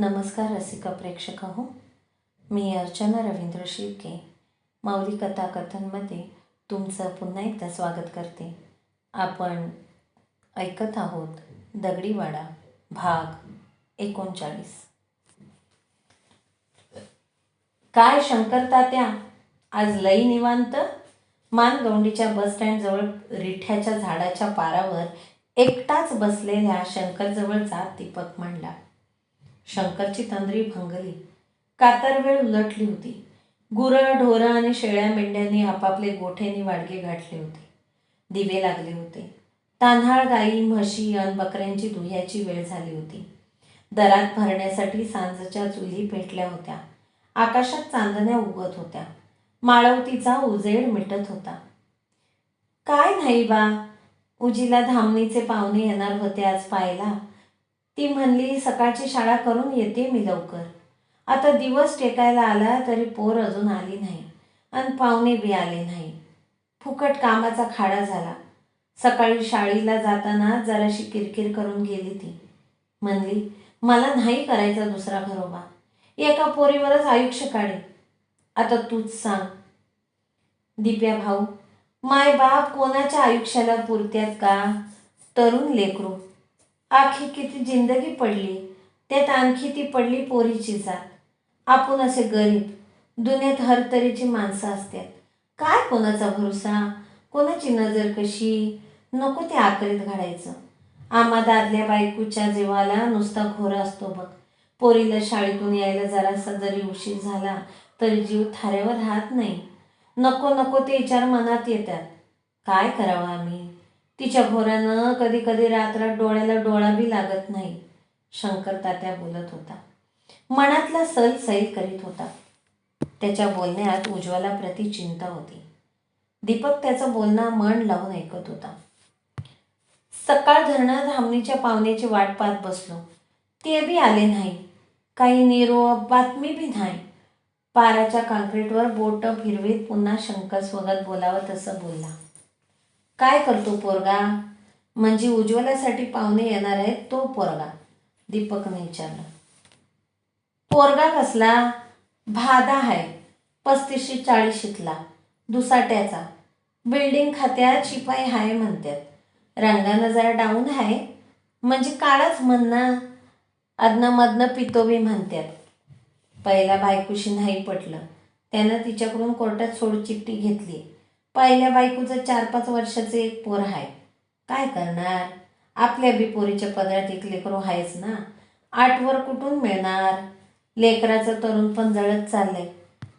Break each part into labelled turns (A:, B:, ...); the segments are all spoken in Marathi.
A: नमस्कार रसिका प्रेक्षक हो. मी अर्चना रवींद्र शिर्के. माऊली कथाकथनमध्ये तुमचं पुन्हा एकदा स्वागत करते. आपण ऐकत आहोत दगडीवाडा भाग एकोणचाळीस. काय शंकर तात्या आज लई निवांत? मानगौंडीच्या बस स्टँडजवळ रिठ्याच्या झाडाच्या पारावर एकटाच बसलेल्या शंकरजवळचा दीपक मांडला. शंकरची तंद्री भंगली. कातर वेळ उलटली होती. गुरं ढोरं आणि शेळ्या मेंढ्यांनी आपापले गोठेनी वाडगे गाठले होते. दिवे लागले होते. तान्हाळ गाई म्हशी अन बकऱ्यांची दुह्याची वेळ झाली होती. दरात भरण्यासाठी सांजच्या चुली पेटल्या होत्या. आकाशात चांदण्या उगत होत्या. माळवतीचा उजेड मिटत होता. काय नाही बा उजीला धामणीचे पाहुणे येणार होते आज पाहायला. ती म्हणली सकाळची शाळा करून येते मी लवकर. आता दिवस टेकायला आला तरी पोर अजून आली नाही आणि पाहुणे बी आले नाही. फुकट कामाचा खाडा झाला. सकाळी शाळेला जाताना जराशी किरकिर करून गेली ती. म्हणली मला नाही करायचा दुसरा घरोबा. एका पोरीवरच आयुष्य काढे. आता तूच सांग. दिप्या भाऊ माय बाप कोणाच्या आयुष्याला पुरत्यात का? तरुण लेकरू. आखी किती जिंदगी पडली त्यात आणखी ती पडली पोरीची जात. आपण असे गरीब दुनियेत हर तऱ्हेची माणसं असतात. काय कोणाचा भरोसा? कोणाची नजर कशी? नको ते आकरीत घालायचं. आम्हा दादल्या बायकोच्या जीवाला नुसता घोर असतो बघ. पोरीला शाळेतून यायला जरासा जरी उशीर झाला तरी जीव थाऱ्यावर राहत नाही. नको नको ते विचार मनात येतात. काय करावं आम्ही? तिच्या घोऱ्यानं कधी कधी रात्र डोळ्याला डोळा बी लागत नाही शंकर तात्या बोलत होता. मनातला सल सैल करीत होता. त्याच्या बोलण्यात उज्ज्वला प्रति चिंता होती. दीपक त्याचं बोलणं मन लावून ऐकत होता. सकाळ धरणं धामणीच्या पाहुण्याची वाट पाहत बसलो. ते बी आले नाही. काही निरोप बातमी बी नाही. पाराच्या काँक्रीटवर बोट फिरवीत पुन्हा शंकर स्वगत बोलावं तसं बोलला. काय करतो पोरगा? म्हणजे उज्ज्वलासाठी पाहुणे येणार आहेत तो पोरगा. दीपकने विचारलं. पोरगा कसला? भादा आहे. पस्तीसशे चाळीशीतला दुसाट्याचा. बिल्डिंग खात्यात शिपाई हाय म्हणतात रंगानं जरा डाऊन आहे म्हणजे काळाच म्हणणं ना. अदनमधनं पितोबी म्हणतात पहिला बायकोशी नाही पटलं. त्यानं तिच्याकडून कोर्टात सोडचिठ्ठी घेतली पहिल्या बायकोचं चार पाच वर्षाचं एक पोर आहे काय करणार? आपल्या बी पोरीच्या पदरात एक लेकरो आहेच ना. आठवर कुठून मिळणार? लेकराचं तरुण पण जळत चाललंय.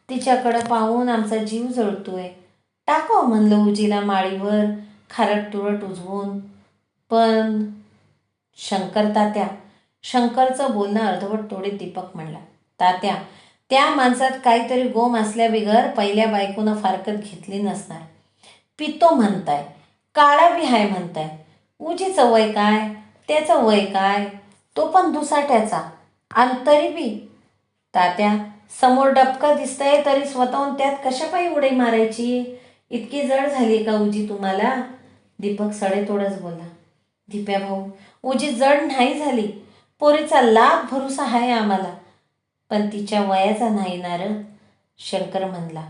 A: तिच्याकडं पाहून आमचा जीव जळतोय. टाकाव म्हणलं उजीला माळीवर खारट तुरट उजवून. पण शंकर तात्या शंकरचं बोलणं अर्धवट तोडीत दीपक म्हणला. तात्या त्या माणसात काहीतरी गोम असल्याबिगर पहिल्या बायकोनं फारकत घेतली नसणार. पितो म्हणताय काळा बी हाय म्हणताय उजीचं वय काय त्याचं वय काय तो पण दुसाट्याचा आणि तरी बी तात्या समोर डबका दिसतंय तरी स्वतःहून त्यात कशापायी उडी मारायची? इतकी जड झाली का उजी तुम्हाला? दीपक सडेतोडच बोला दिप्या भाऊ उजी जड नाही झाली. पोरीचा लाभ भरोसा आहे आम्हाला. पण तिच्या वयाचा नाही ना शंकर म्हणला.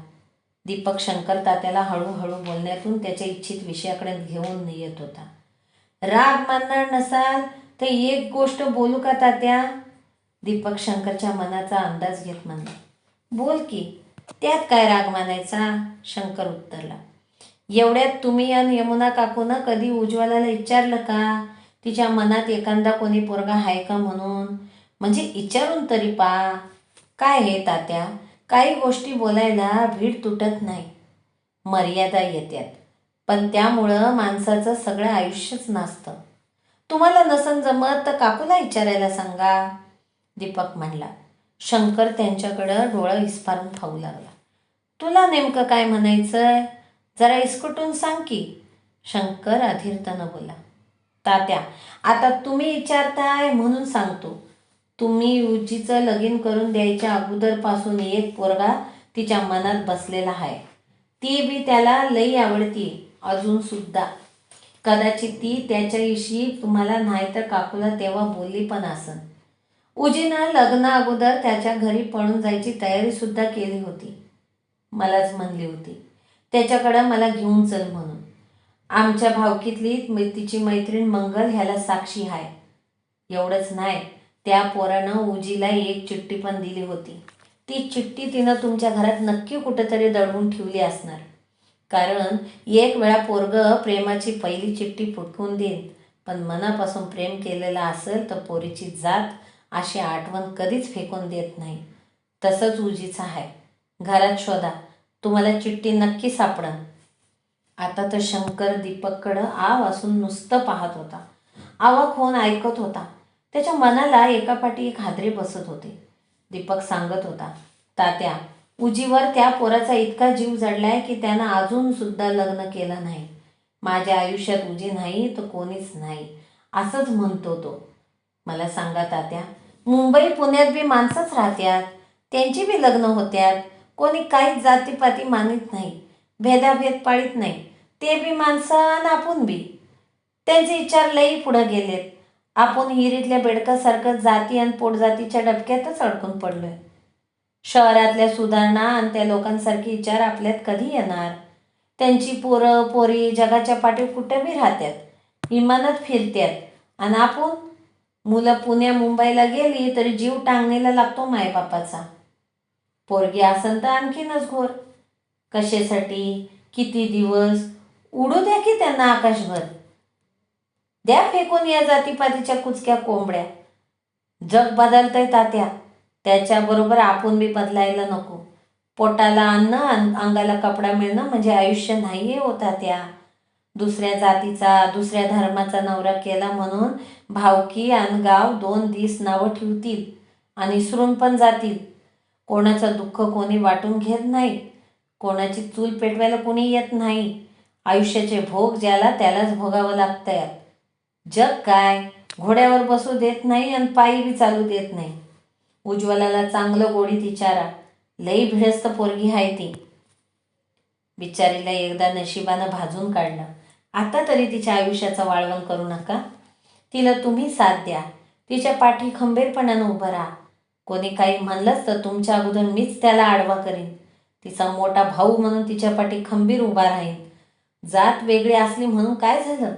A: दीपक शंकर तात्याला हळूहळू बोलण्यातून त्याच्या इच्छित विषयाकडे घेऊन येत होता. राग मानणार नसाल तर एक गोष्ट बोलू का तात्या? दीपक शंकरच्या मनाचा अंदाज घेत म्हणला. बोल की त्यात काय राग मानायचा? शंकर उत्तरला. एवढ्यात तुम्ही आणि यमुना काकूनं कधी उज्ज्वलाला विचारलं का? तिच्या मनात एखादा कोणी पोरगा आहे का म्हणून? म्हणजे विचारून तरी पा. काय हे तात्या? काही गोष्टी बोलायला भीड तुटत नाही. मर्यादा येत्यात. पण त्यामुळं माणसाचं सगळं आयुष्यच नासतं. तुम्हाला नसन जमत तर काकूला विचारायला सांगा. दीपक म्हणला. शंकर त्यांच्याकडं डोळं हिसपारून खाऊ लागला. तुला नेमकं काय म्हणायचंय? जरा इस्कुटून सांग की. शंकर अधीरतानं बोला तात्या आता तुम्ही विचारताय म्हणून सांगतो. तुम्ही युजीचं लगीन करून द्यायच्या अगोदरपासून एक पोरगा तिच्या मनात बसलेला आहे. ती बी त्याला लई आवडती अजूनसुद्धा कदाचित ती त्याच्याविषयी तुम्हाला नाही तर काकूला तेव्हा बोलली पण असन. उजीनं लग्ना अगोदर त्याच्या घरी पळून जायची तयारीसुद्धा केली होती. मलाच म्हणली होती त्याच्याकडं मला घेऊन चल म्हणून. आमच्या भावकीतली मी तिची मैत्रीण मंगल ह्याला साक्षी आहे एवढंच नाही. त्या पोरानं उजीला एक चिठ्ठी पण दिली होती. ती चिठ्ठी तिनं तुमच्या घरात नक्की कुठेतरी दडवून ठेवली असणार. कारण एक वेळा पोरग प्रेमाची पहिली चिठ्ठी फुटकून देईन पण मनापासून प्रेम केलेलं असेल तर पोरीची जात अशी आठवण कधीच फेकून देत नाही. तसंच उजीचं आहे घरात शोधा तुम्हाला चिठ्ठी नक्की सापडन. आता तर शंकर दीपककडं आव असून नुसतं पाहत होता. आवाक होऊन ऐकत होता. त्याच्या मनाला एकापाठी एक हादरे बसत होते. दीपक सांगत होता तात्या उजीवर त्या पोराचा इतका जीव जडलाय की त्यानं अजून सुद्धा लग्न केलं नाही. माझ्या आयुष्यात उजी नाही तर कोणीच नाही असंच म्हणतो तो. मला सांगा तात्या मुंबई पुण्यात बी माणसंच राहत्यात. त्यांची बी लग्न होत्यात. कोणी काहीच जातीपाती मानित नाही भेदाभेद पाळीत नाही. ते बी माणसं आणि आपण बी. त्यांचे विचार लई पुढं गेलेत. आपण हिरीतल्या बेडकासारखं जाती आणि पोटजातीच्या डबक्यातच अडकून पडलोय. शहरातल्या सुधारणा आणि त्या लोकांसारखे विचार आपल्यात कधी येणार? त्यांची पोरं पोरी जगाच्या पाठी कुठं बी राहत्यात? इमानात फिरत्यात. आणि आपण मुलं पुण्या मुंबईला गेली तरी जीव टांगणीला लागतो मायबापाचा. पोरगी असन तर आणखीनच घोर. कशासाठी? किती दिवस? उडू द्या की त्यांना आकाशभर. द्या फेकून या जातीपातीच्या कुचक्या कोंबड्या. जग बदलतंय तात्या. त्याच्याबरोबर आपण बी बदलायला नको. पोटाला अन्न अंगाला कपडा मिळणं म्हणजे आयुष्य नाही होता त्या दुसऱ्या जातीचा दुसऱ्या धर्माचा नवरा केला म्हणून भावकी आणि गाव दोन दिस नावं ठेवतील आणि इसरून पण जातील. कोणाचं दुःख कोणी वाटून घेत नाही. कोणाची चूल पेटवायला कोणी येत नाही. आयुष्याचे भोग ज्याला त्यालाच भोगावं लागतंय. जग काय? घोड्यावर बसू देत नाही आणि पायी बी चालू देत नाही. उज्ज्वलाला चांगलं गोडीत विचारा लई भिडस्त पोरगी आहे ती. बिचारीला एकदा नशिबानं भाजून काढलं. आता तरी तिच्या आयुष्याचं वाळवण करू नका. तिला तुम्ही साथ द्या. तिच्या पाठी खंबीरपणानं उभं राहा. कोणी काही म्हणलंच तर तुमच्या अगोदर मीच त्याला आडवा करीन. तिचा मोठा भाऊ म्हणून तिच्या पाठी खंबीर उभा राहीन. जात वेगळी असली म्हणून काय झालं?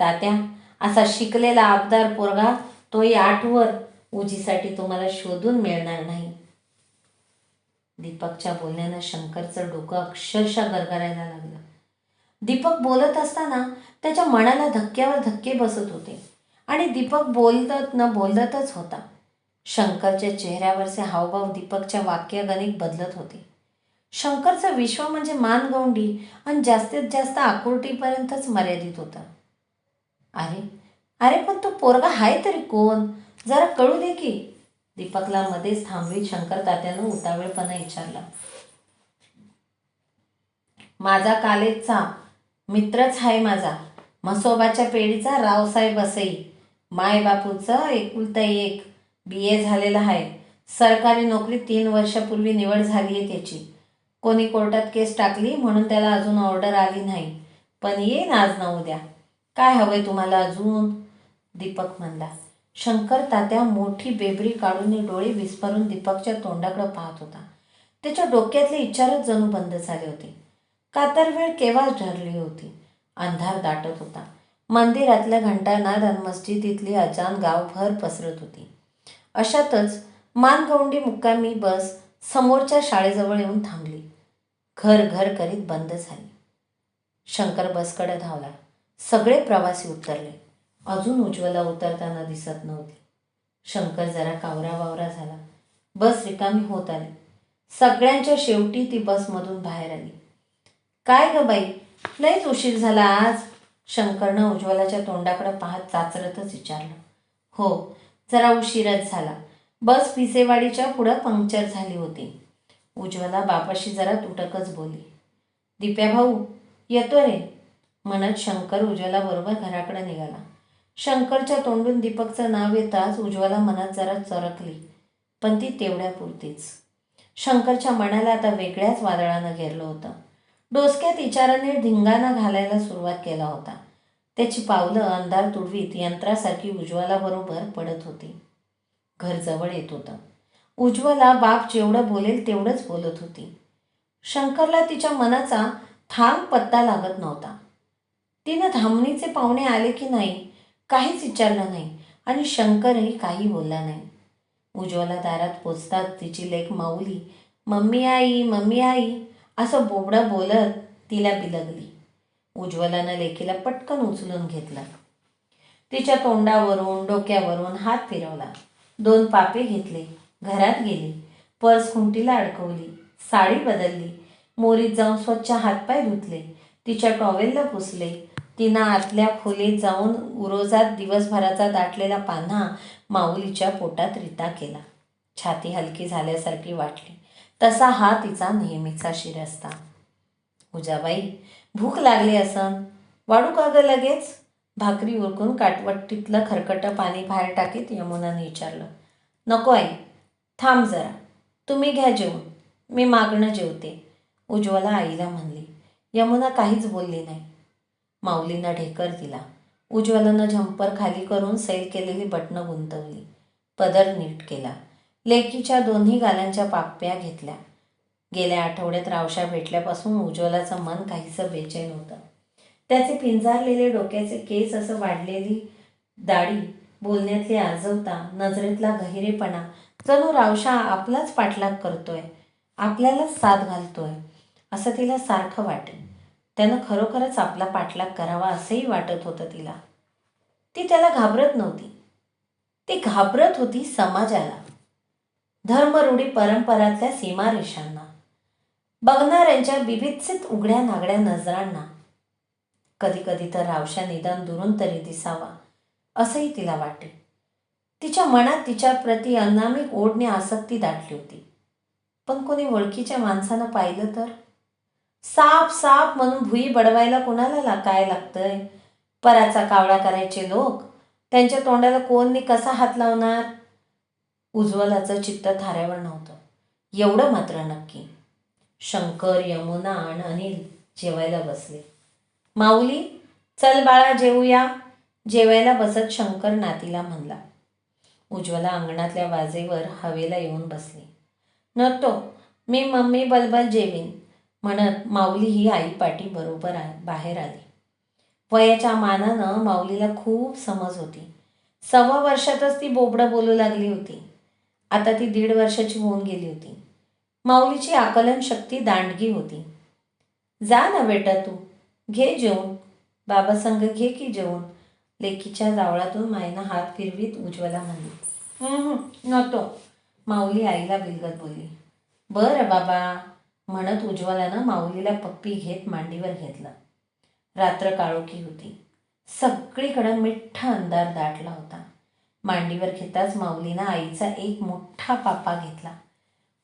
A: तात्या असा शिकलेला आबदार पोरगा तोही आठवर उजीसाठी तुम्हाला शोधून मिळणार नाही. दीपकच्या बोलण्यानं शंकरचं डोकं अक्षरशः गरगरायला लागलं. दीपक बोलत असताना त्याच्या मनाला धक्क्यावर धक्के बसत होते आणि दीपक बोलत न बोलतच होता. शंकरच्या चेहऱ्यावरचे हावभाव दीपकच्या वाक्यगणिक बदलत होते. शंकरचं विश्व म्हणजे मानगौंडी आणि जास्तीत जास्त आकुर्टीपर्यंतच मर्यादित होता. अरे अरे पण तो पोरगा आहे तरी कोण? जरा कळू दे की. दीपकला मध्येच थांबवीत शंकर तात्यानं उतावेळपणा विचारला. माझा कालेजचा मित्रच आहे माझा. म्हसोबाच्या पेढीचा रावसाहेब असई. माय बापूचं एकुलता एक बी ए झालेला आहे. सरकारी नोकरी तीन वर्षापूर्वी निवड झाली आहे त्याची. कोणी कोर्टात केस टाकली म्हणून त्याला अजून ऑर्डर आली नाही. पण येईन आज ना उद्या. काय हवंय तुम्हाला अजून? दीपक म्हणला. शंकर तात्या मोठी बेबरी काढून डोळे विस्मरून दीपकच्या तोंडाकडे पाहत होता. त्याच्या डोक्यातले विचारच जणू बंद झाले होते. कातर वेळ केव्हाच ठरली होती? अंधार दाटत होता. मंदिरातल्या घंटानाद आणि मस्जिदीतली अजान गावभर पसरत होती. अशातच मानगौंडी मुक्कामी बस समोरच्या शाळेजवळ येऊन थांबली. घर घर करीत बंद झाली. शंकर बसकडे धावला. सगळे प्रवासी उतरले. अजून उज्ज्वला उतरताना दिसत नव्हती. शंकर जरा कावरा वावरा झाला. बस रिकामी होत आली. सगळ्यांच्या शेवटी ती बसमधून बाहेर आली. काय ग बाई? लयच उशीर झाला आज. शंकरनं उज्ज्वलाच्या तोंडाकडे पाहत चाचरतच विचारलं. हो जरा उशीरच झाला. बस पिसेवाडीच्या पुढं पंक्चर झाली होती. उज्ज्वला बापाशी जरा तुटकच बोली दिप्या भाऊ येतो रे. म्हणत शंकर उज्ज्वलाबरोबर घराकडे निघाला. शंकरच्या तोंडून दीपकचं नाव येताच उज्ज्वला मनात जरा चरकली पण ती तेवढ्यापुरतीच. शंकरच्या मनाला आता वेगळ्याच वादळानं घेरलं होतं. डोसक्यात इचाराने धिंगाणा घालायला सुरुवात केला होता. त्याची पावलं अंधार तुडवीत यंत्रासारखी उज्ज्वलाबरोबर पडत होती. घर जवळ येत होतं. उज्ज्वला बाप जेवढं बोलेल तेवढंच बोलत होती. शंकरला तिच्या मनाचा थांब पत्ता लागत नव्हता. तिनं धामणीचे पाहुणे आले की नाही काहीच विचारलं नाही आणि शंकरही काही बोलला नाही. उज्ज्वला दारात पोचताच तिची लेख माऊली मम्मी आई मम्मी आई असं बोबडं बोलत तिला बिलगली. उज्ज्वलानं लेकीला पटकन उचलून घेतलं. तिच्या तोंडावरून डोक्यावरून हात फिरवला. दोन पापे घेतले घरात गेली पर्स खुंटीला अडकवली साडी बदलली मोरीत जाऊन स्वच्छ हातपाय धुतले तिच्या टॉवेलला पुसले तिनं आतल्या खोलीत जाऊन उरोजात दिवसभराचा दाटलेला पान्हा माऊलीच्या पोटात रिता केला. छाती हलकी झाल्यासारखी वाटली. तसा हा तिचा नेहमीचा शिरस्ता. उजाबाई भूक लागली असन. वाढू का गं लगेच? भाकरी उरकून काटवट्टीतलं खरकटं पाणी बाहेर टाकीत यमुनाने विचारलं. नको आई थांब जरा. तुम्ही घ्या जेवण. मी मागणं जेवते. उज्ज्वला आईला म्हणली. यमुना काहीच बोलली नाही. माऊलीनं ढेकर दिला. उज्ज्वलानं झंपर खाली करून सैल केलेली बटणं गुंतवली. पदर नीट केला. लेकीच्या दोन्ही गालांच्या पाप्या घेतल्या. गेल्या आठवड्यात रावशा भेटल्यापासून उज्ज्वलाचं मन काहीसं बेचैन होतं. त्याचे पिंजारलेले डोक्याचे केस असं वाढलेली दाढी बोलण्यातली आजवता नजरेतला गहिरेपणा जणू रावशा आपलाच पाठलाग करतोय आपल्यालाच साथ घालतोय असं तिला सारखं वाटेल. त्यानं खरोखरच आपला पाठलाग करावा असंही वाटत होतं तिला. ती त्याला घाबरत नव्हती. ती घाबरत होती समाजाला. धर्मरूढी परंपरातल्या सीमारेषांना. बघणाऱ्यांच्या बिभित्सित उघड्या नागड्या नजरांना. कधी कधी तर रावशा निदान दुरून तरी दिसावा असंही तिला वाटे. तिच्या मनात तिच्या प्रति अनामिक ओढणे आसक्ती दाटली होती. पण कोणी ओळखीच्या माणसानं पाहिलं तर? साप साप म्हणून भुई बडवायला कोणाला ला काय लागतंय? पराचा कावळा करायचे लोक? त्यांच्या तोंडाला कोणनी कसा हात लावणार? उज्ज्वलाचं चित्त थाऱ्यावर नव्हतं. एवढं मात्र नक्की. शंकर यमुना आणि अनिल जेवायला बसले. माऊली चल बाळा जेवूया जेवायला बसत शंकर नातीला म्हणला. उज्ज्वला अंगणातल्या वाजेवर हवेला येऊन बसली. नटो मी मम्मी बलबल जेवीन. म्हणत माऊली ही आईपाटी बरोबर आ बाहेर आली. वयाच्या मानानं माऊलीला खूप समज होती. सव्वा वर्षातच ती बोबडं बोलू लागली होती. आता ती दीड वर्षाची होऊन गेली होती. माऊलीची आकलन शक्ती दांडगी होती. जा ना बेटा तू घे जेवण. बाबा संग घे की जेवण. लेकीच्या जावळातून मायनं हात फिरवीत उज्ज्वला म्हणली. नव्हतो माऊली आईला बिलगत बोलली. बरं बाबा म्हणत उज्ज्वलानं माऊलीला पप्पी घेत मांडीवर घेतलं. रात्र काळोखी होती. सगळीकडं मिठ्ठा अंधार दाटला होता. मांडीवर घेताच माऊलीनं आईचा एक मोठा पापा घेतला.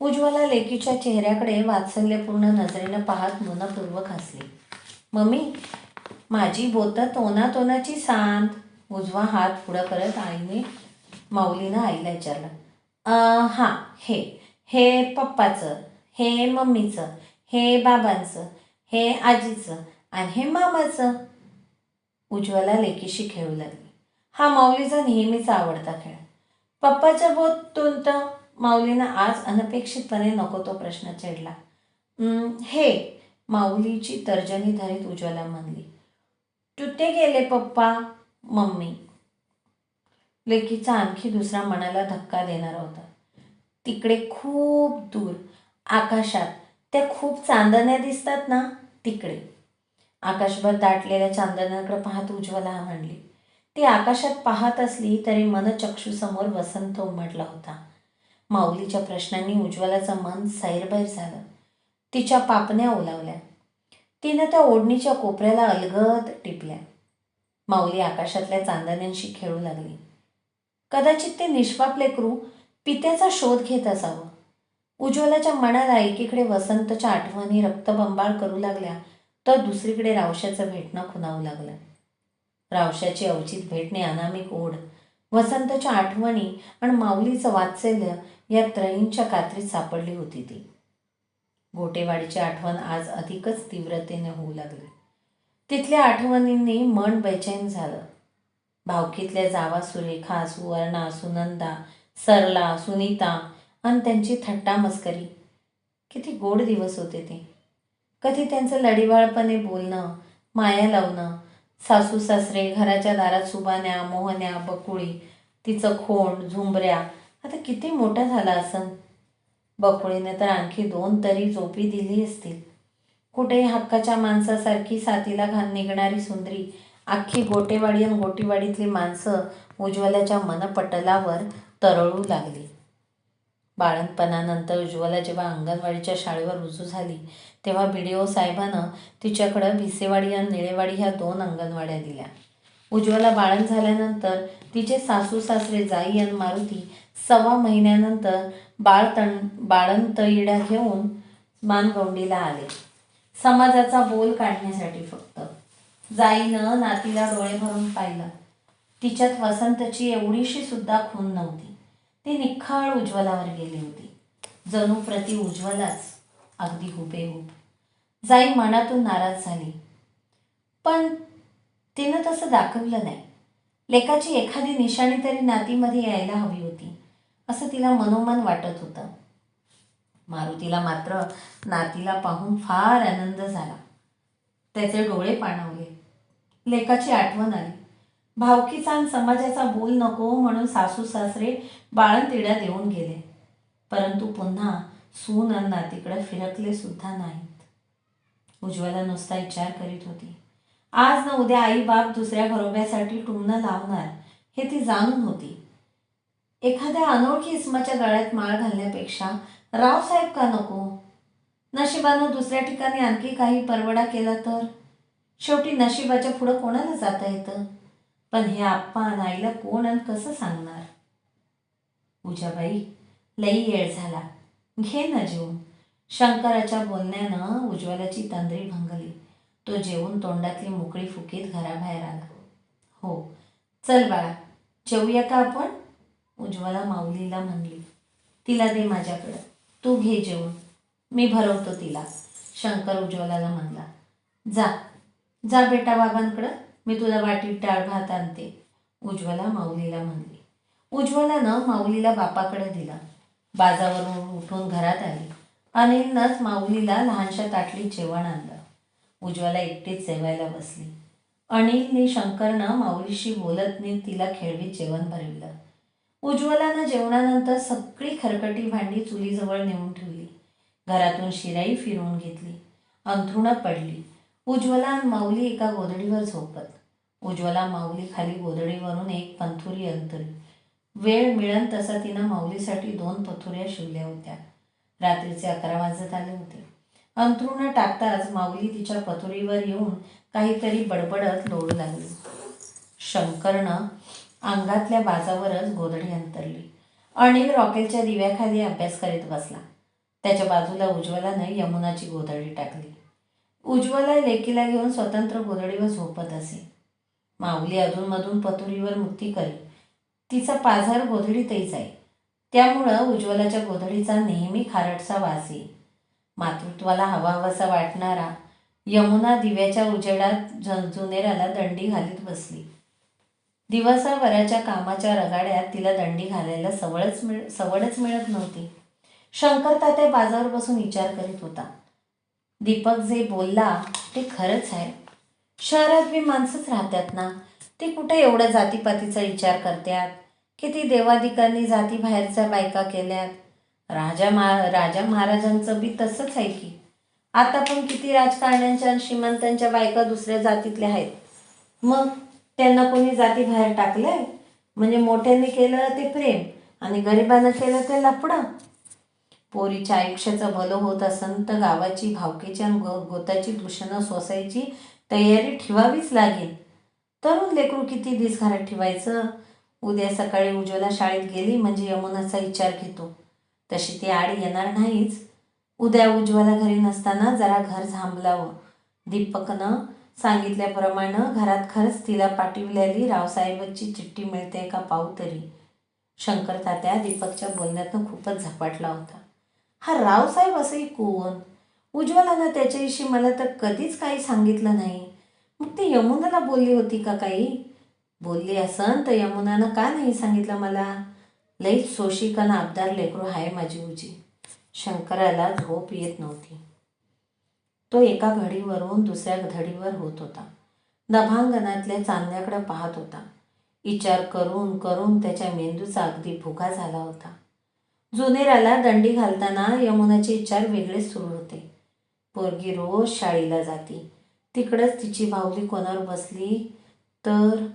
A: उज्ज्वला लेकीच्या चेहऱ्याकडे वात्सल्यपूर्ण नजरेनं पाहत मनपूर्वक हसली. मम्मी माझी बोतं तोनातोनाची सांत. उजवा हात पुढं करत आईने माऊलीनं आईला विचारलं. हां हे हे पप्पाचं. हे मम्मीचं हे बाबांचं हे आजीचं आणि हे मामाचं. उज्ज्वला लेकीशी खेळू लागली. हा माऊलीचा नेहमीचा आवडता खेळ. पप्पाच्या बोतून तर माऊलीनं आज अनपेक्षितपणे नको तो प्रश्न चढला हे माऊलीची तर्जनी धरीत उज्ज्वला म्हणली. तुटे गेले पप्पा मम्मी. लेकीचा आणखी दुसरा मनाला धक्का देणारा होता. तिकडे खूप दूर आकाशात. त्या खूप चांदण्या दिसतात ना तिकडे. आकाशभर दाटलेल्या चांदण्याकडे पाहत उज्ज्वला म्हणली ती आकाशात पाहत असली तरी मनचक्षूसमोर वसंत उमटला होता. माऊलीच्या प्रश्नांनी उज्ज्वलाचं मन सैरबैर झालं. तिच्या पापण्या ओलावल्या. तिनं त्या ओढणीच्या कोपऱ्याला अलगद टिपल्या. माऊली आकाशातल्या चांदण्यांशी खेळू लागली. कदाचित ते निष्पाप लेकरू पित्याचा शोध घेत असावं. उज्ज्वलाच्या मनाला एकीकडे वसंतच्या आठवणी रक्तबंबाळ करू लागल्या तर दुसरीकडे रावशाचं भेटणं खुणावू लागलं. रावशाची अवचित भेटणे अनामिक ओढ वसंतच्या आठवणी आणि माऊलीचं वात्सल्य या त्रयींच्या कात्रीत सापडली होती ती. गोटेवाडीची आठवण आज अधिकच तीव्रतेने होऊ लागली. तिथल्या आठवणींनी मन बेचैन झालं. भावकीतल्या जावा सुरेखा सुवर्णा सुनंदा सरला सुनीता आणि त्यांची थट्टा मस्करी. किती गोड दिवस होते ते. कधी त्यांचं लढीवाळपणे बोलणं माया लावणं सासू सासरे घराच्या दारात सुबान्या मोहन्या बकुळी तिचं खोंड झुंबऱ्या आता किती मोठा झाला असन. बकुळीने तर आणखी दोन तरी झोपी दिली असतील. कुठेही हक्काच्या माणसासारखी साथीला घाण निघणारी सुंदरी अख्खी गोटेवाडी आणि गोटीवाडीतली माणसं उज्ज्वलाच्या मनपटलावर तरळू लागली. बाळंतपणानंतर उज्ज्वला जेव्हा अंगणवाडीच्या शाळेवर रुजू झाली तेव्हा बी डी ओ साहेबानं तिच्याकडं भिसेवाडी आणि निळेवाडी ह्या दोन अंगणवाड्या दिल्या. उज्ज्वला बाळंत झाल्यानंतर तिचे सासू सासरे जाई आणि मारुती सव्वा महिन्यानंतर बाळतण बाळंतईडा घेऊन मानगौंडीला आले. समाजाचा बोल काढण्यासाठी फक्त. जाईनं नातीला डोळे भरून पाहिलं. तिच्यात वसंतची एवढीशी सुद्धा खून नव्हती. ती निखाळ उज्ज्वलावर गेली होती. जणू प्रति उज्ज्वलाच अगदी हुबेहूब. जाई मनातून नाराज झाली. पण तिनं तसं दाखवलं नाही. लेखाची एखादी निशाणी तरी नातीमध्ये यायला हवी होती असं तिला मनोमन वाटत होतं. मारुतीला मात्र नातीला पाहून फार आनंद झाला. त्याचे डोळे पाणावले. लेकाची आठवण आली. भावकीचा आणि समाजाचा बोल नको म्हणून सासू सासरे बाळंतिड्या देऊन गेले. परंतु पुन्हा सून अण्णा तिकडे फिरकले सुद्धा नाहीत. उज्ज्वला नुसता विचार करीत होती. आज ना उद्या आई बाप दुसऱ्या घरोब्यासाठी टुमणं लावणार हे ती जाणून होती. एखाद्या अनोळखी इस्माच्या गळ्यात माळ घालण्यापेक्षा रावसाहेब का नको? नशिबानं दुसऱ्या ठिकाणी आणखी काही परवडा केला तर? शेवटी नशिबाच्या पुढं कोणाला जाता येतं? पण हे आप्पा आणि आईला कोण आणि कसं सांगणार? उजाबाई लई येळ झाला. घे ना जेवून. शंकराच्या बोलण्यानं उज्ज्वलाची तंद्री भंगली. तो जेवून तोंडातली मोकळी फुकीत घराबाहेर आला. हो चल बाळा जेवूया का आपण? उज्ज्वला माऊलीला म्हणली. तिला दे माझ्याकडं. तू घे जेवून. मी भरवतो तिला. शंकर उज्ज्वलाला म्हणला. जा जा बेटा बाबांकडं. मी तुला वाटीत डाळ भात आणते. उज्ज्वला माऊलीला म्हणली. उज्ज्वलानं माऊलीला बापाकडे दिला. बाजावरून उठून घरात आली. अनिलनंच माऊलीला लहानशा ताटलीत जेवण आणलं. उज्ज्वला एकटीच जेवायला बसली. अनिलने शंकरनं माऊलीशी बोलत नीट तिला खेळवीत जेवण भरविलं. उज्ज्वलानं जेवणानंतर सगळी खरकटी भांडी चुलीजवळ नेऊन ठेवली. घरातून शिराई फिरवून घेतली. अंथरुणं पडली. उज्ज्वला आणि माऊली एका गोधडीवर झोपत. उज्ज्वला माऊली खाली गोधडीवरून एक पंथुरी अंतरी. वेळ मिळन तसा तिनं माऊलीसाठी दोन पथुऱ्या शिवल्या होत्या. रात्रीचे अकरा वाजत आले होते. अंथरुणं टाकताच माऊली तिच्या पथुरीवर येऊन काहीतरी बडबडत लोळू लागली. शंकरनं अंगातल्या बाजावरच गोधडी अंतरली. अनिल रॉकेलच्या दिव्याखाली अभ्यास करीत बसला. त्याच्या बाजूला उज्ज्वलानं यमुनाची गोधडी टाकली. उज्ज्वला लेकीला घेऊन स्वतंत्र गोधडीवर झोपत असे. माऊली अधूनमधून पतुरीवर मुक्ती करी. तिचा पाझर गोधडीतही जाई त्यामुळं उज्ज्वलाच्या गोधडीचा नेहमी खारटसा वास येई मातृत्वाला हवा हवासा वाटणारा यमुना दिव्याच्या उजेडात जुनेराला दंडी घालीत बसली. दिवसाभराच्या कामाच्या रगाड्यात तिला दंडी घालायला सवळच मिळ सवडच मिळत नव्हती. शंकर तात्या बाजावर बसून विचार करीत होता. दीपक जे बोलला ते खरंच आहे. शहरात बी माणसंच राहतात ना. ते कुठे एवढं जातीपातीचा विचार करतात? किती देवाधिकांनी जाती बाहेरच्या बायका केल्यात? राजा महा राजा महाराजांचं बी तसंच आहे की. आता पण किती राजकारण्यांच्या आणि श्रीमंतांच्या बायका दुसऱ्या जातीतल्या आहेत. मग त्यांना कोणी जाती बाहेर टाकलंय? म्हणजे मोठ्यांनी केलं ते प्रेम आणि गरिबानं केलं ते लपडं पोरीच्या आयुष्याचं भलं होत असन तर गावाची भावकीची आणि गो गोताची दूषणं सोसायची तयारी ठेवावीच लागेल. तरुण लेकरू किती दिस घरात ठेवायचं? उद्या सकाळी उज्ज्वला शाळेत गेली म्हणजे यमुनाचा विचार घेतो. तशी ती आड येणार नाहीच. उद्या उज्ज्वला घरी नसताना जरा घर झांबलावं दीपकनं सांगितल्याप्रमाणे घरात खरंच तिला पाठविलेली रावसाहेबांची चिठ्ठी मिळते का पाहू तरी. शंकर तात्या दीपकच्या बोलण्यातनं खूपच झपाटला होता. हा रावसाहेब असंही कोण? उज्ज्वलानं त्याच्याविषयी मला तर कधीच काही सांगितलं नाही. मग ती यमुनाला बोलली होती का काही? बोलली असन तर यमुनानं का नाही सांगितलं मला? लई सोशिकन आबदार लेकरू आहे माझी उजी. शंकराला झोप येत नव्हती. तो एका घडीवरून दुसऱ्या घडीवर होत होता. नभांगणातल्या चांदण्याकडे पाहत होता. विचार करून करून त्याच्या मेंदूचा अगदी भुगा झाला होता. जुनेराला दंडी घालताना यमुनाचे विचार वेगळेच सुरू होते. पोरगी रोज शाळेला जाते. तिकडंच तिची बाहुली कोणावर बसली तर?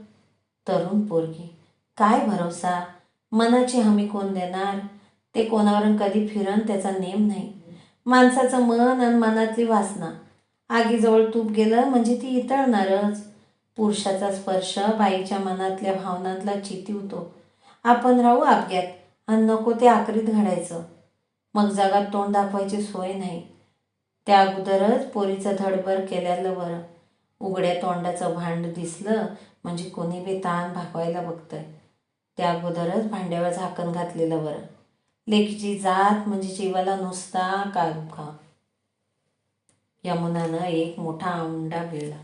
A: तरुण पोरगी. काय भरोसा? मनाची हमी कोण देणार? ते कोणावर कधी फिरन त्याचा नेम नाही. माणसाचं मन आणि मनातली वासना. आगीजवळ तूप गेलं म्हणजे ती इतळणारच. पुरुषाचा स्पर्श बाईच्या मनातल्या भावनांतला चितिवतो आपण राहू अपघ्यात आणि नको ते आकरीत घडायचं. मग जगात तोंड दाखवायची सोय नाही. त्या अगोदरच पोरीचं धडभर केल्यालं बरं. उघड्या तोंडाचं भांड दिसलं म्हणजे कोणी बी ताण भागवायला बघतंय. त्या अगोदरच भांड्यावर झाकण घातलेलं बरं. लेकीची जात म्हणजे जीवाला नुसता कालुखा यमुनानं एक मोठा आंडा गिळला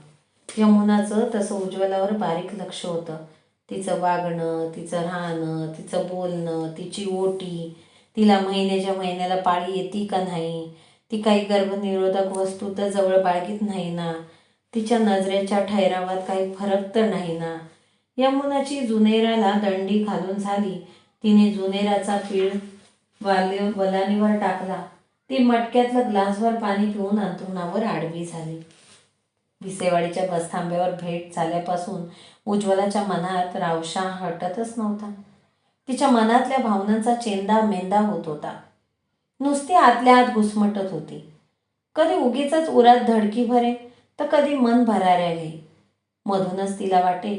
A: यमुनाचं तसं उज्ज्वलावर बारीक लक्ष होतं. तिचं वागणं तिचं राहणं तिचं बोलणं तिची ओटी. तिला महिन्याच्या महिन्याला पाळी येते का नाही? ती काही गर्भनिरोधक वस्तू तर जवळ बाळगीत नाही ना. तिच्या नजरेच्या ठैरावात काही फरक तर नाही ना. यमुनाची जुनेराला दंडी घालून झाली. तिने जुनेराचा पीळ वाले वलानीवर टाकला. ती मटक्यातलं ग्लासभर पाणी पिऊन अंतरुणावर आडवी झाली. भिसेवाडीच्या बसथांब्यावर भेट झाल्यापासून उज्ज्वलाच्या मनात रावशा हटतच नव्हता. तिच्या मनातल्या भावनांचा चेंदा मेंदा होत होता. नुसती आतल्या आत घुसमटत होती. कधी उगीच उरात धडकी भरे तर कधी मन भराऱ्या घे. मधूनच तिला वाटे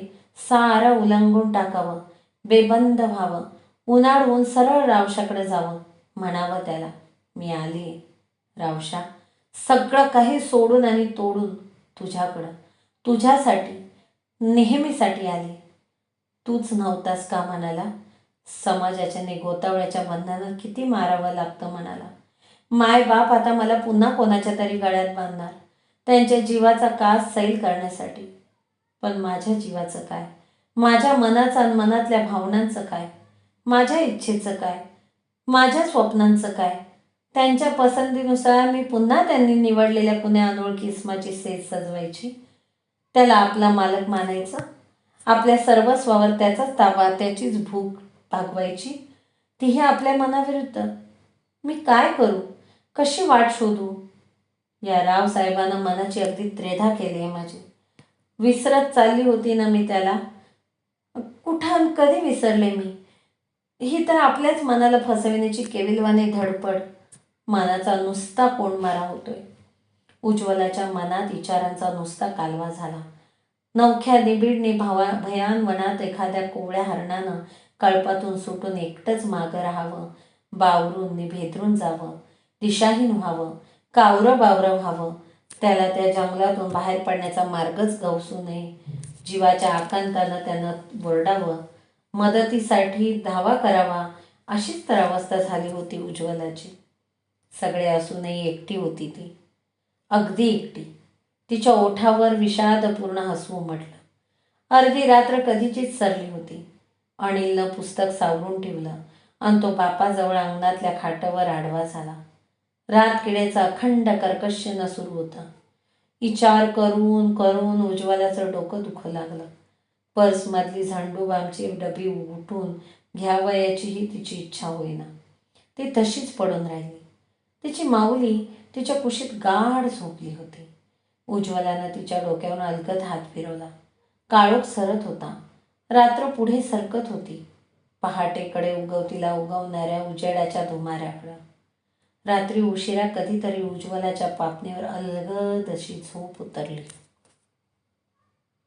A: सारं उलंगून टाकावं बेबंद व्हावं उन्हाळून सरळ रावशाकडे जावं. म्हणावं त्याला मी आली रावशा सगळं काही सोडून आणि तोडून तुझ्याकडं तुझ्यासाठी नेहमीसाठी आली तूच नव्हतास का मनाला समाजाच्या गोतावळ्याच्या बंधनात किती मारावं लागतं मनाला. माय बाप आता मला पुन्हा कोणाच्या तरी गळ्यात बांधणार? त्यांच्या जीवाचा कास सैल करण्यासाठी. पण माझ्या जीवाचं काय? माझ्या मनाचं आणि मनातल्या भावनांचं काय? माझ्या इच्छेचं काय? माझ्या स्वप्नांचं काय? त्यांच्या पसंतीनुसार मी पुन्हा त्यांनी निवडलेल्या कुण्या अनोळखी इस्माची सेज सजवायची. त्याला आपला मालक मानायचं. आपल्या सर्वस्वावर त्याचाच ताबा त्याचीच भूक भागवायची तीही आपल्या मनाविरुद्ध. मी काय करू? कशी वाट शोधू? या रावसाहेबानं मनाची अगदी त्रेधा केली आहे माझी. विसरत चालली होती ना मी त्याला? कुठं कधी विसरले मी? ही तर आपल्याच मनाला फसविण्याची केविलवाने धडपड. मनाचा नुसता कोंडमारा होतोय. उज्ज्वलाच्या मनात विचारांचा नुसता कालवा झाला. नवख्या निबिडने भावा भयान वनात एखाद्या कोवळ्या हरणानं कळपातून सुटून एकटंच मागं राहावं बावरून निभेदरून जावं दिशाहीन व्हावं कावरं बावरं व्हावं. त्याला त्या जंगलातून बाहेर पडण्याचा मार्गच गवसू नये. जीवाच्या आकांतानं त्यानं बोरडावं. मदतीसाठी धावा करावा अशीच तर अवस्था झाली होती उज्ज्वलाची. सगळे असूनही एकटी होती ती. अगदी एकटी. तिच्या ओठावर विषादपूर्ण हसू उमटलं अर्धी रात्र कधीचीच सरली होती. अनिलनं पुस्तक सावरून ठेवलं आणि तो बापाजवळ अंगणातल्या खाटावर आडवा झाला. रात किड्याचा अखंड कर्कश्यनं सुरू होता. विचार करून करून उज्ज्वलाचं डोकं दुखू लागलं. पर्समधली झंडूबामची डबी उठून घ्यावयाचीही तिची इच्छा होईना. ती तशीच पडून राहिली. तिची माऊली तिच्या कुशीत गाढ झोपली होती. उज्ज्वलानं तिच्या डोक्यावरून अलगद हात फिरवला. काळोख सरत होता. रात्र पुढे सरकत होती. पहाटेकडे उगवतीला उगवणाऱ्या उजेडाच्या धुमाऱ्याकडं. रात्री उशिरा कधीतरी उज्ज्वलाच्या पापणीवर अलगद अशी झोप उतरली.